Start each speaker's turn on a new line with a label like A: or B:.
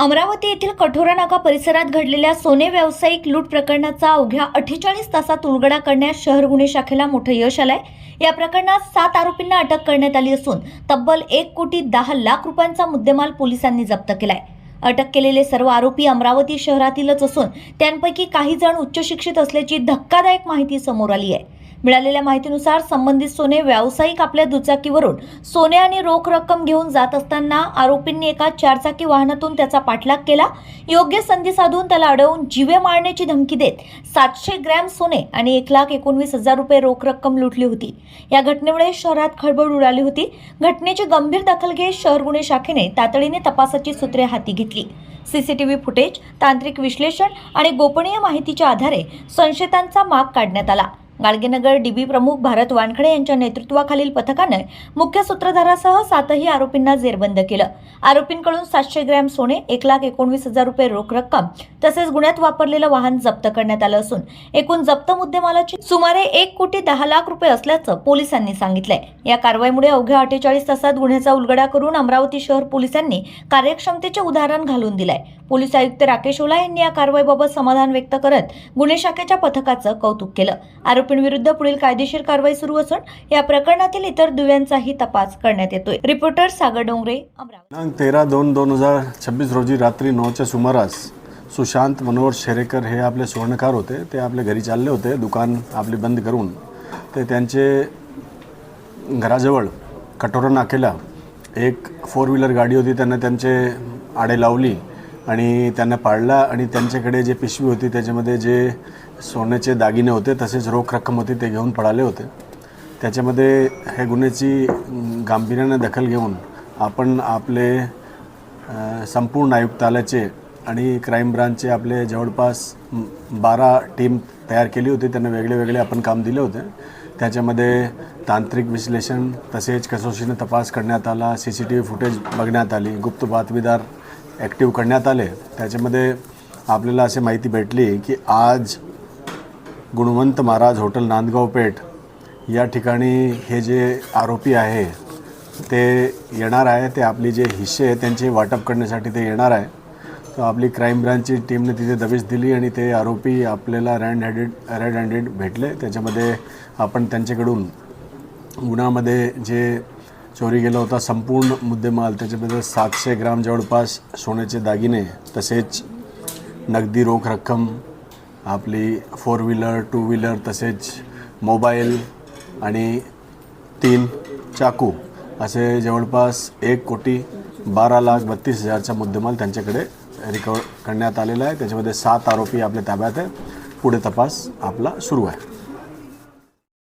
A: अमरावती येथील कठोरा नाका परिसरात घडलेल्या सोने व्यावसायिक लूट प्रकरणाचा अवघ्या अठ्ठेचाळीस तासात उलगडा करण्यास शहर गुन्हे शाखेला मोठं यश आलंय. या प्रकरणात सात आरोपींना अटक करण्यात आली असून तब्बल एक कोटी दहा लाख रुपयांचा मुद्देमाल पोलिसांनी जप्त केलाय. अटक केलेले सर्व आरोपी अमरावती शहरातीलच असून त्यांपैकी काही जण उच्च शिक्षित असल्याची धक्कादायक माहिती समोर आली आहे. मिळालेल्या माहितीनुसार संबंधित सोने व्यावसायिक आपल्या दुचाकीवरून सोने आणि रोख रक्कम घेऊन जात असताना आरोपींनी एका चारचाकी वाहनातून त्याचा पाठलाग केला. योग्य संधी साधून त्याला अडवून जीवे मारण्याची धमकी देत सातशे ग्रॅम सोने आणि एक लाख एकोणवीस हजार रुपये रोख रक्कम लुटली होती. या घटनेमुळे शहरात खळबळ उडाली होती. घटनेची गंभीर दखल घेत शहर गुन्हे शाखेने तातडीने तपासाची सूत्रे हाती घेतली. सीसीटीव्ही फुटेज तांत्रिक विश्लेषण आणि गोपनीय माहितीच्या आधारे संशयितांचा माग काढण्यात आला. गाडगेनगर डीबी प्रमुख भारत वानखडे यांच्या नेतृत्वाखालील पथकाने मुख्य सूत्रधारासह सातही आरोपींना जेरबंद केलं. आरोपींकडून सातशे ग्रॅम सोने एक लाख एकोणवीस हजार रुपये रोख रक्कम तसेच गुन्ह्यात वापरलेलं वाहन जप्त करण्यात आलं असून एकूण जप्त मुद्देमालाची सुमारे एक कोटी दहा लाख रुपये असल्याचं पोलिसांनी सांगितलंय. या कारवाईमुळे अवघ्या अठ्ठेचाळीस तासात गुन्ह्याचा उलगडा करून अमरावती शहर पोलिसांनी कार्यक्षमतेचे उदाहरण घालून दिलंय. पोलीस आयुक्त राकेश ओला यांनी या कारवाईबाबत समाधान व्यक्त करत गुन्हे शाखेच्या पथकाचं कौतुक केलं. आरोपींविरुद्ध पुढील कायदेशीर कारवाई सुरू असून या प्रकरणातील इतर दुव्यांचाही तपास करण्यात येतोय. रिपोर्टर सागर डोंगरे अमरावती.
B: तेरा दोन दोन हजार छब्बीस रोजी रात्री नऊच्या सुमारास सुशांत मनोहर शेरेकर हे आपले स्वर्णकार होते. ते आपल्या घरी चालले होते. दुकान आपले बंद करून ते त्यांचे घराजवळ कटोरा नाकेला एक फोर व्हीलर गाडी होती. त्यांना त्यांचे आडे लावली. आणि त्यांना पाळला आणि त्यांच्याकडे जे पिशवी होती त्याच्यामध्ये जे सोन्याचे दागिने होते तसेच रोख रक्कम होती ते घेऊन पळाले होते. त्याच्यामध्ये हे गुन्ह्याची गांभीर्याने दखल घेऊन आपण आपले संपूर्ण आयुक्तालयाचे आणि क्राईम ब्रांचचे आपले जवळपास बारा टीम तयार केली होती. त्यांना वेगळे वेगळे आपण काम दिले होते. त्याच्यामध्ये तांत्रिक विश्लेषण तसेच कसोशीने तपास करण्यात आला C C T V footage बघण्यात आली गुप्त बातमीदार ॲक्टिव्ह करण्यात आले. त्याच्यामध्ये आपल्याला अशी माहिती भेटली की आज गुणवंत महाराज हॉटेल नांदगाव पेठ या ठिकाणी हे जे आरोपी आहे ते येणार आहे. ते आपली जे हिस्से आहे त्यांचे वाटप करण्यासाठी ते येणार आहे. तर आपली क्राईम ब्रांचची टीमने तिथे दबिश दिली आणि ते आरोपी आपल्याला रँड हँडेड रेड हँडेड भेटले. त्याच्यामध्ये आपण त्यांच्याकडून गुन्ह्यामध्ये जे चोरी गेला होता. संपूर्ण मुद्देमाल त्याच्यामध्ये सातशे ग्राम जवळपास सोन्याचे दागिने तसेच नगदी रोख रक्कम आपली फोर व्हीलर टू व्हीलर तसेच मोबाईल आणि तीन चाकू असे जवळपास एक कोटी बारा लाख बत्तीस हजारचा मुद्देमाल त्यांच्याकडे रिकवर करण्यात आलेला आहे. त्याच्यामध्ये सात आरोपी आपल्या ताब्यात आहे पुढे तपास आपला सुरू आहे.